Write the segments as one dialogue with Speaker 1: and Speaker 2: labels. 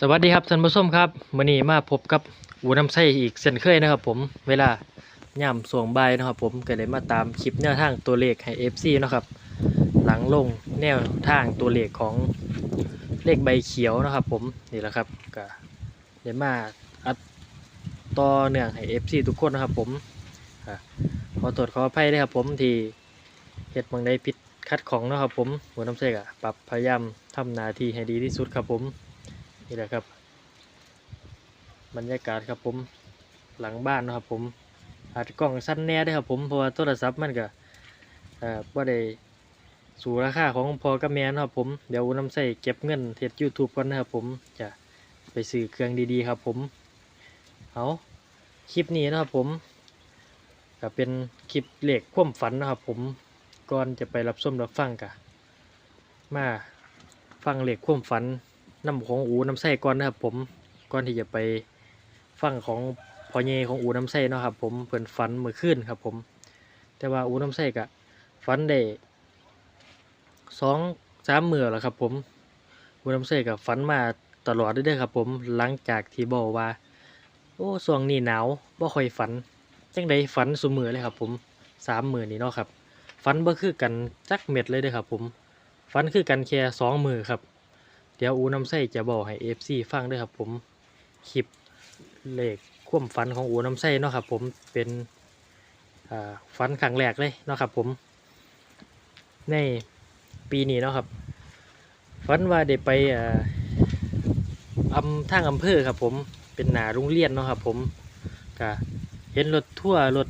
Speaker 1: สวัสดีครับท่านผู้ชมครับวันนี้มาพบกับอูน้ำไส้อีกเช่นเคยนะครับ ผมเวลาย่ำสวงใบนะครับ ผมก็เลยมาตามคลิปแนวทางตัวเลขให้ FC นะครับ หลังลงแนวทางตัวเลขของเลขใบเขียวนะครับ ผมนี่แหละครับก็เลยมาอัดต่อเนื่องให้ FC ทุกคนนะครับ ผมขอตรวจขออภัยด้วยครับ ผมที่เฮ็ดบางใดผิดคัดของนะครับ ผมหัวน้ำไส้ก็ปรับพยายามทำนาทีให้ดีที่สุดครับผม นี่แหละครับ บรรยากาศครับผมหลังบ้านนะครับผมอาจจะกล้องสั้นแน่เด้ครับผมเพราะว่าโทรศัพท์มันก็อ่อว่าได้สู่ราคาของพอกับแม่นะครับผมเดี๋ยวน้ำใส่เก็บเงินเทรดยูทูบก่อนนะครับผมจะไปซื้อเครื่องดีๆครับผมเอาคลิปนี้นะครับผมก็เป็นคลิปเลขความฝันนะครับผมก่อนจะไปรับชมรับฟังกะมาฟังเลขความฝัน น้ำของอูน้ำไส้ก่อนนะครับ ผมก่อนที่จะไปฟังของพอเยของอูน้ำไส้เนาะครับ ผมเพิ่นฝันเมื่อคืนครับ ผม แต่ว่าอูน้ำไส้กะฝันได้สองสามมือแล้วครับ ผมอูน้ำไส้กับฝันมาตลอดเด้อครับ ผมหลังจากที่บอกว่า โอ้ช่วงนี้หนาวบ่ค่อยฝันจังใดฝันสุมือเลยครับ ผมสามมือนี่เนาะครับฝันบ่คือกันจักเม็ดเลยเด้อครับ ผมฝันคือกันแค่สองมือครับ เดี๋ยวอูน้ำไส้จะบอกให้ FC ฟังด้วยครับผมคลิปเลขควมฝันของอูน้ำไส้เนาะครับผมเป็นอ่าฝันครั้งแรกเลยเนาะครับผม ในปีนี้เนาะครับฝันว่าได้ไปอ่าอำทางอำเภอครับผมเป็นหนาโรงเรียนเนาะครับผมก็เห็นรถทั่วรถ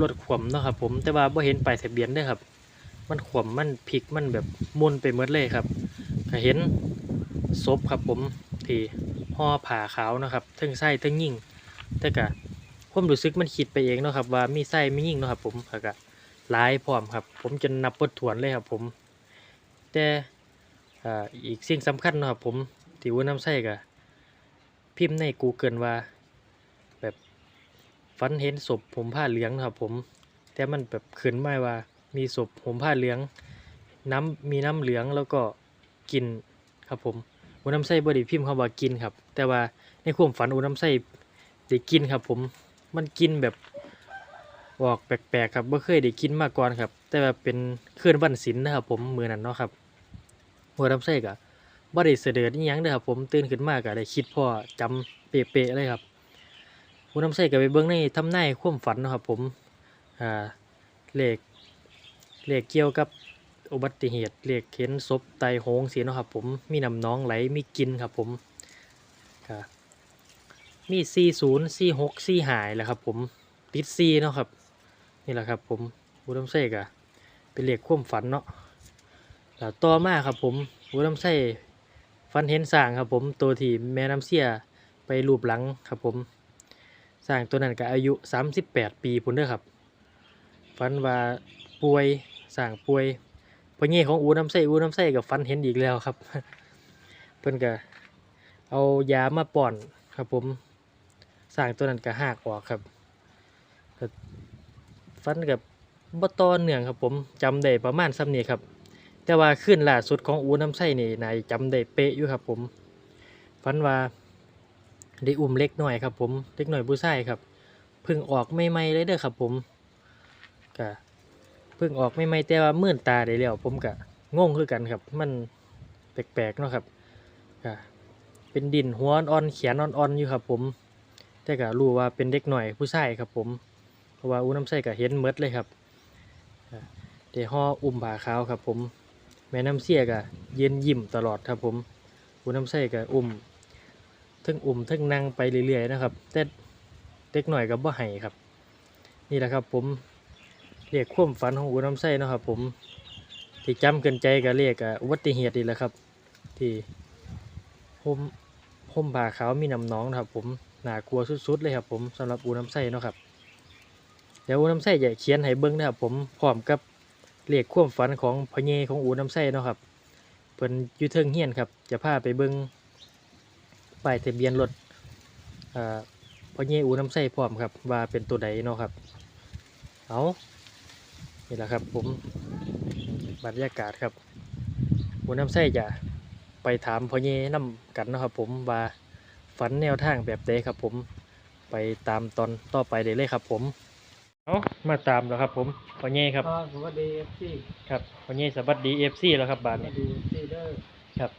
Speaker 1: รถขวมเนาะครับผมแต่ว่าบ่เห็นป้ายทะเบียนด้อครับ มันขวมมันพลิกมันแบบมุนไปหมดเลยครับก็เห็น ศพครับผมที่ห่อผ่าขาวนะครับทั้งไส้ทั้งยิ่ง แต่กะความรู้สึกมันคิดไปเองเนาะครับว่ามีไส้ไม่ยิ่งเนาะครับผมแล้วก็หลายพร้อมครับ ผมจนนับบทถวนเลยครับผม แต่อ,อีกสิ่งสำคัญเนาะครับผมที่ว่าน้ำไส้กะพิมพ์ใน Google ว่า แบบฝันเห็นศพผมผ้าเหลืองนะครับผม แต่มันแบบขึ้นมาว่ามีศพผมผ้าเหลืองน้ำมีน้ำเหลืองแล้วก็กลินครับผม อูน้ำไส้บไดีพิมพ์คำว่ากินครับ แต่ว่าในความฝันอูน้ำไส้ได้กินครับ ผมมันกินแบบออกแปลกๆครับไม่เคยได้กินมาก่อนครับ แต่ว่าเป็นเคลื่อนวันศิลนะครับ ผมมือนั้นเนาะครับอูน้ำไส้ก็บ่ได้เสด็จนี่ยังเด้อครับ ผมตื่นขึ้นมาก็ได้คิดพ่อจำเป๊ะๆเลยครับอูน้ำไส้ก็ไปเบิ่งในทำนายความฝันนะครับ ผมอ่าเลขเลขเกี่ยวกับ อุบัติเหตุเรียกเข็นศพไตโหงเสียเนาะครับผมมีน้ำน้องไหลมีกินครับผมก็มีสี่ศูนย์สี่หกสี่หายแหละครับผมติดซีเนาะครับนี่แหละครับผมบูดัมเซ่กะเป็นเรียกความฝันเนาะแล้วต่อมาครับผมบูดัมเซ่ฝันเห็นสร้างครับผมตัวที่แม่น้ำเสียไปรูปหลังครับผมสร้างตัวนั้นก็อายุสามสิบแปดปีพุ่นเด้อครับฝันว่าป่วยสร้างป่วย พอเงี้ของอูน้ำไส้อูน้ำไส้กับฟันเห็นอีกแล้วครับ เพิ่นก็เอายามาป้อนครับผมสร้างตัวนั้นก็หักออกครับก็ฟันกับบต่อเนื่องครับผมจำได้ประมาณซ้ำนี้ครับ แต่ว่าขึ้นล่าสุดของอูน้ำไส้นี่นายจำได้เป๊ะอยู่ครับผมฟันว่าได้อุ้มเล็กหน่อยครับผมเล็กหน่อยผู้ชายครับเพิ่งออกใหม่เลยเด้อครับผมก็ เพิ่งออกไม่ไม่แต่ว่ามื่นตาได้แล้วผมก็งงคือกันครับ มันแปลกๆเนาะครับก็เป็นดินหัวอ่อนๆเขียนอ่อนๆอยู่ครับ ผม แต่ก็รู้ว่าเป็นเด็กหน่อยผู้ชายครับ ผม เพราะว่าอุ้น้ำใส่ก็เห็นเมดเลยครับเดี๋ยวห่ออุ้มผาขาวครับ ผม แม่น้ำเสียก็ยืนยิ้มตลอดครับ ผมอุ้น้ำใส่ก็อุ้มทึ่งอุ้มทึ่งนั่งไปเรื่อยๆนะครับแต่เด็กหน่อยก็บ่ให้ครับ นี่แหละครับผม เรียกความฝันของอูน้ำไส้นะครับผมที่จำเกินใจก็เรียกอุบัติเหตุนี่แหละครับ ที่ผมผมผ่าขาวมีน้ำหน้องนะครับ ผมน่ากลัวสุดๆเลยครับผมสำหรับอูน้ำไส้นะครับเดี๋ยวอูน้ำไส้จะเขียนให้เบิ้งนะครับ ผมพร้อมกับเรียกความฝันของพเยของอูน้ำไส้นะครับเพิ่นยูเทิงเฮียนครับ จะพาไปเบิ้งป้ายทะเบียนรถพเยอูน้ำไส้พร้อมครับ ว่าเป็นตัวใดเนาะครับเอา นี่แหละครับผมบรรยากาศครับหัวน้ำไส้จะไปถามพ่อเย่นํกันเนาะครับผมว่าฝันแนวทางแบบใดครับผมไปตามตอนต่อไปได้เลยครับผมเอามาตามแล้วครับผมพ่อเย่ครับ
Speaker 2: อ่าสวัสดีเอฟซี
Speaker 1: ครับพ่อเย่สวัสดีเอฟซีแล้วครับบา
Speaker 2: ส
Speaker 1: ท
Speaker 2: วั
Speaker 1: นี้
Speaker 2: สดีเอฟซีเด้อ
Speaker 1: ครับ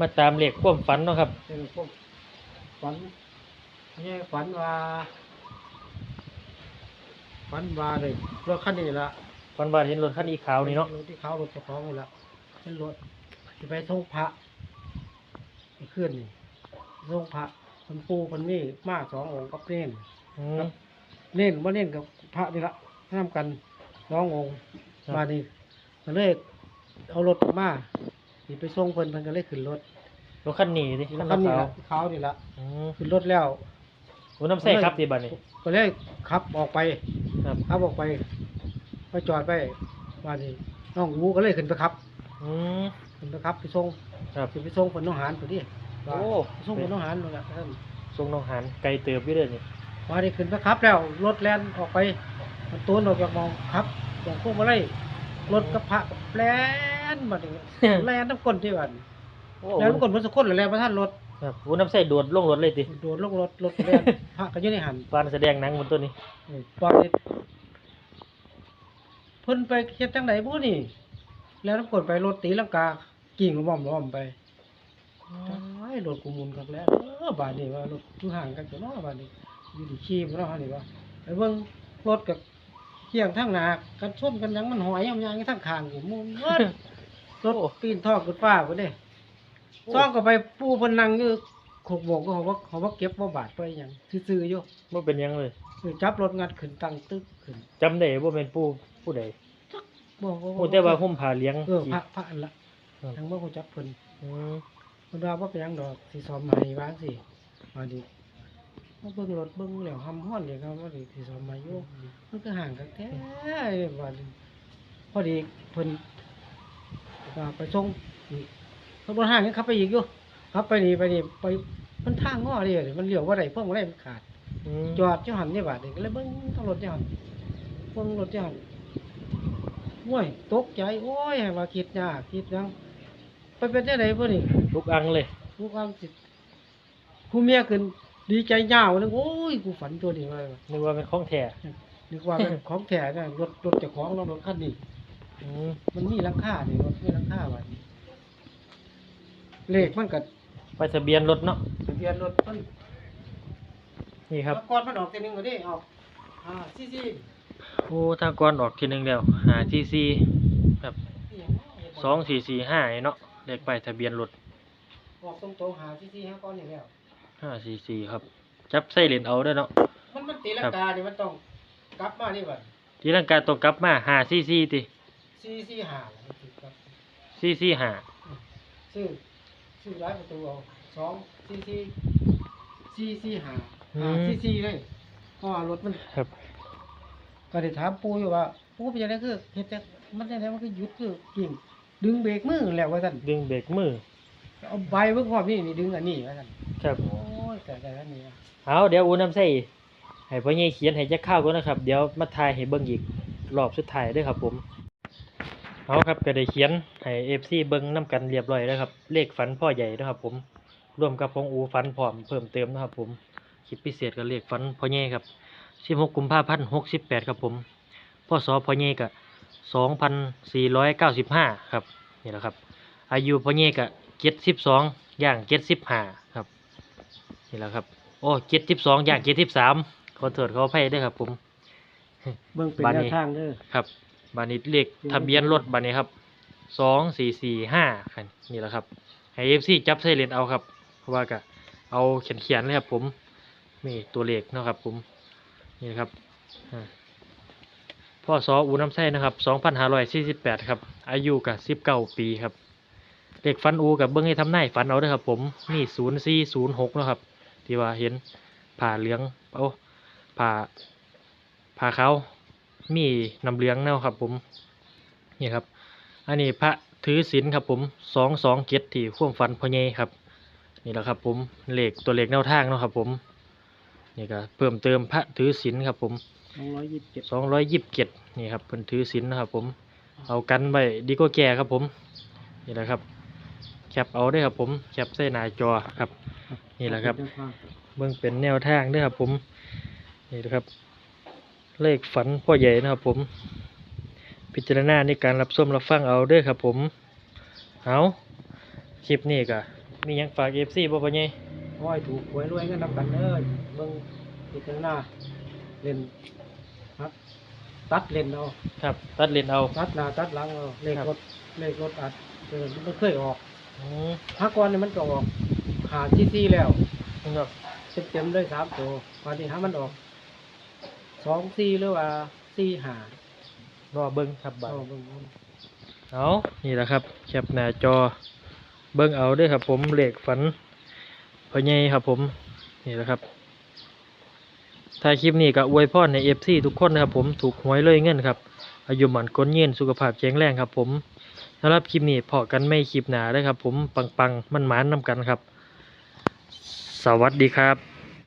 Speaker 1: มาตามเลขความฝันเนาะครับ
Speaker 2: เป็นพวกฝันเนี่ยฝันว่าฝันว่าเลยรถคันนี้ละ
Speaker 1: ฝันว่าเห็นรถคันอีขาวนี่เนาะ
Speaker 2: รถที่เขารถเจ้าของนี่ละเป็นรถที่ไปส่งพระไปขึ้นนี่ส่งพระคนปูคนนี่มาสององค์กับเน่น
Speaker 1: อื
Speaker 2: ครั
Speaker 1: ม
Speaker 2: บเน่นว่าเน่นกับพระนี่ละน้ำกันสององค์
Speaker 1: ครับ
Speaker 2: มานี่ก็เลยเอารถมาสิไปส่งเพิ่นเพิ่นก็เลยขึ้นรถ
Speaker 1: รถคันนี้ดิ
Speaker 2: แล้ว
Speaker 1: คัน
Speaker 2: คันนี้
Speaker 1: ขาว
Speaker 2: ละขาวนี่ละ
Speaker 1: อืม
Speaker 2: ขึ้นรถแล้ว
Speaker 1: โอ้น้ำใส่ครับดิบาทนี้
Speaker 2: ก็เลยขับออกไป
Speaker 1: ครับ
Speaker 2: ขับออกไป ไปจอดไปว่านี่น้องงูก็เลยขึ้นไปขับ
Speaker 1: อืม
Speaker 2: ขึ้นไปขับไปส่ง
Speaker 1: ครับ
Speaker 2: ขึ้นไปส่งคนน้องหานตัวนี้
Speaker 1: โอ้
Speaker 2: ไปส่งคนน้องหานนั่นแหละท่าน
Speaker 1: ทรงน้องหันไกลเติบอยู่เด้อนี่
Speaker 2: ว่านี่ขึ้นไปขับแล้วรถแล่นออกไป มันตัวออกจากหมองขับอย่างพวกมาไล่รถกระพะกับแล่นมาถึงแล่นน้ำก้นที่วัน
Speaker 1: โอ้
Speaker 2: แล่นน้ำก้นมันสะก้นหรือแล่นมาท่านรถ
Speaker 1: ครับโอ้น้ำใส่โดดลงรถเลยติ
Speaker 2: โดนลงรถรถแล่นพระก็อยืนในหัน
Speaker 1: ฟานแสดงหนังบนตัวนี้
Speaker 2: เออตอนนี้ เพิ่นไปเฮ็ดจังไดบ่นี่ แล้วน้ำกดไปรถตีลังกากิ่งล้อมล้อมไปไอ้รถกูหมุนกันแล้วเออบาดนี้ว่ารถอยู่ห่างกันจังเนาะบาดนี้อยู่ดีขี้บ่เนาะหั่นนี่ว่าไปเบิ่งรถกับเคียงทางหน้ากันชนกันหยังมันหอยยำยางอยู่ทางข้างกูหมุนเบิดรถปีนท่อขึ้นฟ้าพุ่นเด้ซ่องก็ไปปูเพิ่นนั่งอยู่ขกโบกก็เขาว่าเขาว่าเก็บบ่บาดไปหยังซื่อๆอยู่
Speaker 1: บ่เป็นหยังเลย
Speaker 2: เออจับรถงัดขึ้นตั้งตึกขึ้น
Speaker 1: จำได้บ่เป็นผู้ ผู้ใด
Speaker 2: บ่บ่
Speaker 1: โอ้แต่ว่าห่มผ้าเหลี้ยง
Speaker 2: เออพระพระอันละ
Speaker 1: ครับ
Speaker 2: ทางบ่ฮู้จักเพิ่น
Speaker 1: อืม
Speaker 2: เพิ่นว่าบ่เป็นหยังดอกสิซ้อมให้วางสิมาดิมาเบิ่งรถเบิ่งแล้วหำฮ้อนนี่ครับว่าดิสิซ้อมมาอยู่มันก็ห่างกันแท้ว่าดิพอดีเพิ่นว่าไปส่งนี่เพิ่นบ่ห่างกันขับไปอีกอยู่ขับไปนี่ไปนี่ไปมันทางง้อเดิมันเลี้ยวบ่ได้พวกอะไรมันขาด
Speaker 1: อืม
Speaker 2: จอดอยู่หันนี่บาดนี่ก็เลยเบิ่งทางรถอยู่หันเบิ่งรถอยู่หัน โอ้ยตกใจโอ้ยว่าคิดยากคิดหยังไปเป็นจังได๋พุ่นนี่
Speaker 1: ลูกอังเลย
Speaker 2: กูความสิผู้เมียขึ้นดีใจยาวนึงโอ้ยกูฝันตัวนี้ว่า
Speaker 1: นึกว่าเป็นของแท้
Speaker 2: นึกว่าเป็นของแท้นะรถรถเจ้าของรถคันนี้
Speaker 1: อืม
Speaker 2: มันมีหลังคานี่รถมีหลังคาไว้เลขมันก็
Speaker 1: ไปทะเบียนรถเนาะ
Speaker 2: ทะเบียนรถมัน
Speaker 1: นี่ครับ
Speaker 2: ก่อนมันออกทีนึงก็ได้ออกอ่าซี่ซี่
Speaker 1: โอ้ทางก่อนออกทีหนึงแล้วหาที่ซีครับ
Speaker 2: อีหยังเนาะ
Speaker 1: สองสี่สี่ห้าเนาะเลขป้ายทะเบียนรถ
Speaker 2: ออกตรงๆหาซี่ซี่ฮะก่อนนี่แล้ว
Speaker 1: ห้าสี่สี่ครับ จับใส่เหรียญเอาเด้อเนาะ
Speaker 2: มันมันตีลังกานี่มันต้องกลับมานี่บัด
Speaker 1: ที่ร่างกายตกกลับมาหาสี่สี่ติ
Speaker 2: ซี่ซี่หามันสิกลับ
Speaker 1: สี่สี่ห้า
Speaker 2: ซื้อซื้อร้ายประตูเอาสองซี่ซี่ซี่ซี่หาหาซี่ซี่เลยเพราะว่ารถมัน
Speaker 1: ครับ
Speaker 2: ก็ได้ถามปูอยู่ว่าปูเป็นยังไงคือเฮ็ดจังมันจังไดมันคือหยุดคือกิ่งดึงเบรกมือแล้วว่าซั่น
Speaker 1: ดึงเบรกมือ
Speaker 2: เอาใบเบิ่งพร้อมนี่นี่ดึงอันนี้ว่าซั่น
Speaker 1: ครับ
Speaker 2: โอ้ยแต่แต่อันนี้อะ
Speaker 1: เอาเดี๋ยวอูน้ำใส่ให้พ่อใหญ่เขียนให้จักข้าวก่อนนะครับ เดี๋ยวมาทายให้เบิ่งอีกรอบสุดท้ายเด้วยครับผมเอาครับก็ได้เขียนให้เอฟซีเบิ่งนํกันเรียบร้อยแล้วครับ เลขฝันพ่อใหญ่นะครับผมร่วมกับของอูฝันพร้อมเพิ่มเติมนะครับผมคลิปพิเศษกับเลขฝันพ่อใหญ่ครับ 16กุมภาพันธ์68ครับผมพ่อสอพ่อใหญ่ก็2495ครับนี่แหละครับ อายุพ่อใหญ่ก็72ย่าง75ครับนี่แหละครับโอ้เจ็ดสิบสองอย่างเจ็ดสิบสามขอโทษขออภัยด้วยครับ ผม
Speaker 2: เบิ่งเป็น
Speaker 1: บ้าน
Speaker 2: แน
Speaker 1: นี้
Speaker 2: วทางเด้อ
Speaker 1: ครับบานิดเลขทะเบียนรถบานี้ครับสองสี่สี่ห้าคันนี่แหละครับให้เอฟซีจับใส่เลนเอาครับ เพราะว่าก็เอาเขียนเขียนๆเลยครับผมนี่ตัวเลขเนาะครับผม นี่ครับอ่าพ่อสออูน้ำไส้นะครับสองพันห้าร้อยสี่สิบแปดครับ อายุกับสิบเก้าปีครับเลขฟันอูกับเบิ้องให้ทำหน้ายฝันเอาด้วยครับ ผมนี่ศูนย์สี่ศูนย์หกนะครับ ที่ว่าเห็นผ่าเหลืองเอาผ่าผ่าเขามีนำเหลืองแนวครับ ผมนี่ครับ อันนี้พระถือศีลครับ ผมสองสองเจ็ดที่ข่วมฟันพ่อใหญ่ครับ นี่แหละครับ ผมเลขตัวเลขแนวทางเนาะครับ ผม นี่ก็เพิ่มเติมพระถือศีลครับผม
Speaker 2: 227
Speaker 1: สองร้อยยี่สิบเจ็ดนี่ครับเพิ่นถือศีลนะครับผมเอากันไว้ดีก็แก่ครับผมนี่แหละครับแคคปเอาเด้วยครับผมแคปใส่หน้าจอครับ นี่แหละครับเบิ่งเป็นแนวทางเด้วยครับผมนี่นะครับ เลขฝันพ่อใหญ่นะครับผม พิจารณาในการรับส้มรับฟังเอาเด้อครับผมเอาคลิปนี้ก็มีหยังฝากเอฟซีบ่พ่อใหญ่
Speaker 2: ขอให้ถูกหวยรวยเงินนำกันเด้อเบิ่งพิจารณาเล่นครับ ตัดเล่นเอา
Speaker 1: ครับ ตัดเลนเอา
Speaker 2: ตัดหน้าตัดหลังเอาเลข
Speaker 1: ครับ
Speaker 2: รถเลขรถอัดเออมันเคยออก
Speaker 1: อืม
Speaker 2: พักก่อนนี่มันก็ออกหาที่ซี่แล้ว
Speaker 1: ครับ
Speaker 2: เต็มๆเลยสามตัววันนี้ถ้ามันออกสองซี่หรือว่าซี่หาร
Speaker 1: อเบิ่งครับบัด
Speaker 2: เอาเบิ่ง
Speaker 1: เอานี่แหละครับ แคปหน้าจอ เบิ่งเอาเด้วยครับผมเลขฝัน พ่อใหญ่ครับผม นี่แหละครับถ่ายคลิปนี้ก็อวยพรในเอฟซีทุกคนนะครับผมถูกหวยเลยเงินครับอายุหมันก้นเย็นสุขภาพแข็งแรงครับผมสำหรับคลิปนี้พอกันไม่คลิปหนาเลยครับผมปังๆมันหมานๆนำกันครับ สวัสดีครับ